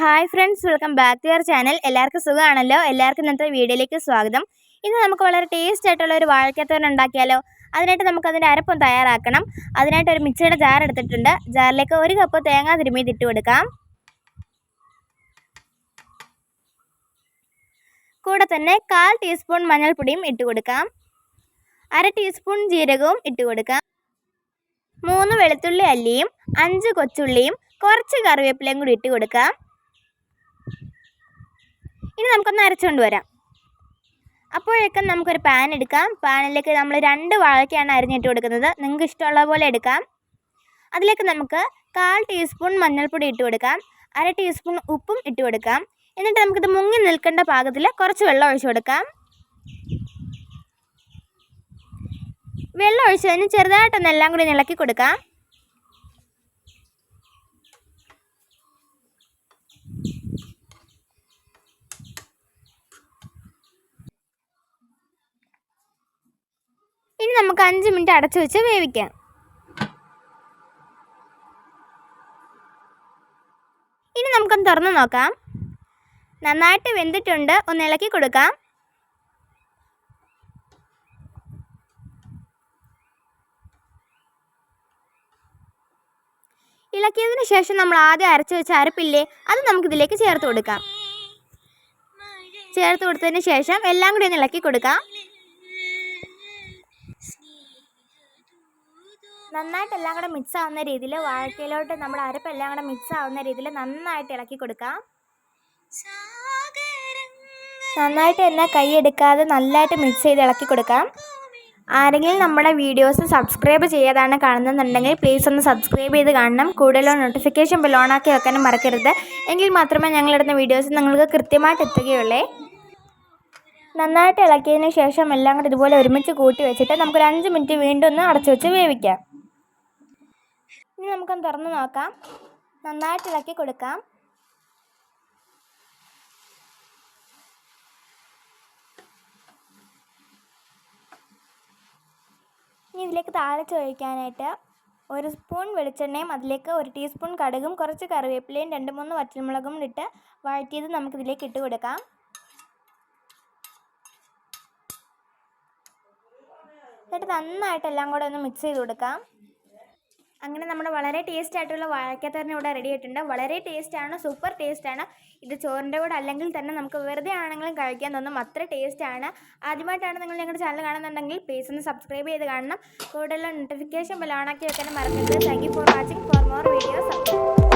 Hi friends welcome back to your channel എല്ലാവർക്കും സുഖമാണല്ലോ? എല്ലാവർക്കും ഇന്നത്തെ വീഡിയോയിലേക്ക് സ്വാഗതം. ഇന്ന് നമുക്ക് വളരെ ടേസ്റ്റ് ആയിട്ടുള്ള ഒരു വാഴക്കത്തോരൻ ഉണ്ടാക്കിയാലോ? അതിനായിട്ട് നമുക്ക് അതിന്റെ അരപ്പം തയ്യാറാക്കണം. അതിനായിട്ട് ഒരു മിക്സിയുടെ ജാർ എടുത്തിട്ടുണ്ട്. ജാറിലേക്ക് ഒരു കപ്പ് തേങ്ങ തിരുമ്മിയത് ഇട്ട് കൊടുക്കാം. കൂടെ തന്നെ കാൽ ടീസ്പൂൺ മഞ്ഞൾപ്പൊടിയും ഇട്ട് കൊടുക്കാം. അര ടീസ്പൂൺ ജീരകവും ഇട്ട് കൊടുക്കാം. മൂന്ന് വെളുത്തുള്ളി അല്ലിയും അഞ്ച് കൊച്ചുള്ളിയും കുറച്ച് കറിവേപ്പിലയും കൂടി ഇട്ട് കൊടുക്കാം. ഇനി നമുക്കൊന്ന് അരച്ചുകൊണ്ട് വരാം. അപ്പോഴേക്കും നമുക്കൊരു പാൻ എടുക്കാം. പാനിലേക്ക് നമ്മൾ രണ്ട് വാഴയ്ക്കാണ് അരിഞ്ഞിട്ട് കൊടുക്കുന്നത്. നിങ്ങൾക്ക് ഇഷ്ടമുള്ള പോലെ എടുക്കാം. അതിലേക്ക് നമുക്ക് കാൽ ടീസ്പൂൺ മഞ്ഞൾപ്പൊടി ഇട്ട് കൊടുക്കാം. അര ടീസ്പൂൺ ഉപ്പും ഇട്ട് കൊടുക്കാം. എന്നിട്ട് നമുക്കിത് മുങ്ങി നിൽക്കേണ്ട പാകത്തിൽ കുറച്ച് വെള്ളം ഒഴിച്ചു കൊടുക്കാം. വെള്ളം ഒഴിച്ചതിന് ചെറുതായിട്ടൊന്ന് എല്ലാം കൂടി ഇളക്കി കൊടുക്കാം. നമുക്ക് അഞ്ച് മിനിറ്റ് അടച്ചു വെച്ച് വേവിക്കാം. ഇനി നമുക്കൊന്ന് തുറന്ന് നോക്കാം. നന്നായിട്ട് വെന്തിട്ടുണ്ട്. ഒന്ന് ഇളക്കി കൊടുക്കാം. ഇളക്കിയതിന് ശേഷം നമ്മൾ ആദ്യം അരച്ചു വെച്ച അരപ്പില്ലേ അത് നമുക്കിതിലേക്ക് ചേർത്ത് കൊടുക്കാം. ചേർത്ത് കൊടുത്തതിന് ശേഷം എല്ലാം കൂടി ഒന്ന് ഇളക്കി കൊടുക്കാം. നന്നായിട്ട് എല്ലാം കൂടെ മിക്സ് ആവുന്ന രീതിയിൽ വാഴക്കയിലോട്ട് നമ്മൾ അരപ്പ് എല്ലാം കൂടെ മിക്സ് ആവുന്ന രീതിയിൽ നന്നായിട്ട് ഇളക്കി കൊടുക്കാം. നന്നായിട്ട് തന്നെ കൈ എടുക്കാതെ നല്ലതായിട്ട് മിക്സ് ചെയ്ത് ഇളക്കി കൊടുക്കാം. ആരെങ്കിലും നമ്മുടെ വീഡിയോസ് സബ്സ്ക്രൈബ് ചെയ്യാതാണ് കാണുന്നതെന്നുണ്ടെങ്കിൽ പ്ലീസ് ഒന്ന് സബ്സ്ക്രൈബ് ചെയ്ത് കാണണം. കൂടുതലോ നോട്ടിഫിക്കേഷൻ ബെൽ ഓണാക്കി വെക്കാനും മറക്കരുത്. എങ്കിൽ മാത്രമേ ഞങ്ങളിടുന്ന വീഡിയോസ് നിങ്ങൾക്ക് കൃത്യമായിട്ട് എത്തുകയുള്ളേ. നന്നായിട്ട് ഇളക്കിയതിന് ശേഷം എല്ലാം കൂടി ഇതുപോലെ ഒരുമിച്ച് കൂട്ടി വെച്ചിട്ട് നമുക്കൊരു അഞ്ച് മിനിറ്റ് വീണ്ടും ഒന്ന് അടച്ചു വെച്ച് വേവിക്കാം. ഇനി നമുക്കൊന്ന് തുറന്ന് നോക്കാം. നന്നായിട്ട് ഇളക്കി കൊടുക്കാം. ഇനി ഇതിലേക്ക് താളിച്ച് ഒഴിക്കാനായിട്ട് ഒരു സ്പൂൺ വെളിച്ചെണ്ണയും അതിലേക്ക് ഒരു ടീസ്പൂൺ കടുകും കുറച്ച് കറിവേപ്പിലയും രണ്ട് മൂന്ന് വറ്റൽമുളകും ഇട്ട് വഴറ്റിയത് നമുക്കിതിലേക്ക് ഇട്ട് കൊടുക്കാം. എന്നിട്ട് നന്നായിട്ട് എല്ലാം കൂടെ ഒന്ന് മിക്സ് ചെയ്ത് കൊടുക്കാം. അങ്ങനെ നമ്മുടെ വളരെ ടേസ്റ്റ് ആയിട്ടുള്ള വാഴക്കത്തോരൻ ഇവിടെ റെഡി ആയിട്ടുണ്ട് വളരെ ടേസ്റ്റാണ് സൂപ്പർ ടേസ്റ്റാണ് ഇത് ചോറിന്റെ കൂടെ അല്ലെങ്കിൽ തന്നെ നമുക്ക് വെറുതെ ആണെങ്കിലും കഴിക്കാൻ തോന്നും അത്ര ടേസ്റ്റാണ് ആദ്യമായിട്ടാണ് നിങ്ങൾ ഞങ്ങളുടെ ചാനൽ കാണുന്നുണ്ടെങ്കിൽ പ്ലീസ് ഒന്ന് സബ്സ്ക്രൈബ് ചെയ്ത് കാണണം. കൂടുതലുള്ള നോട്ടിഫിക്കേഷൻ ബെൽ ഓണാക്കി വെക്കാനും മറക്കരുത്. Thank for watching for more videos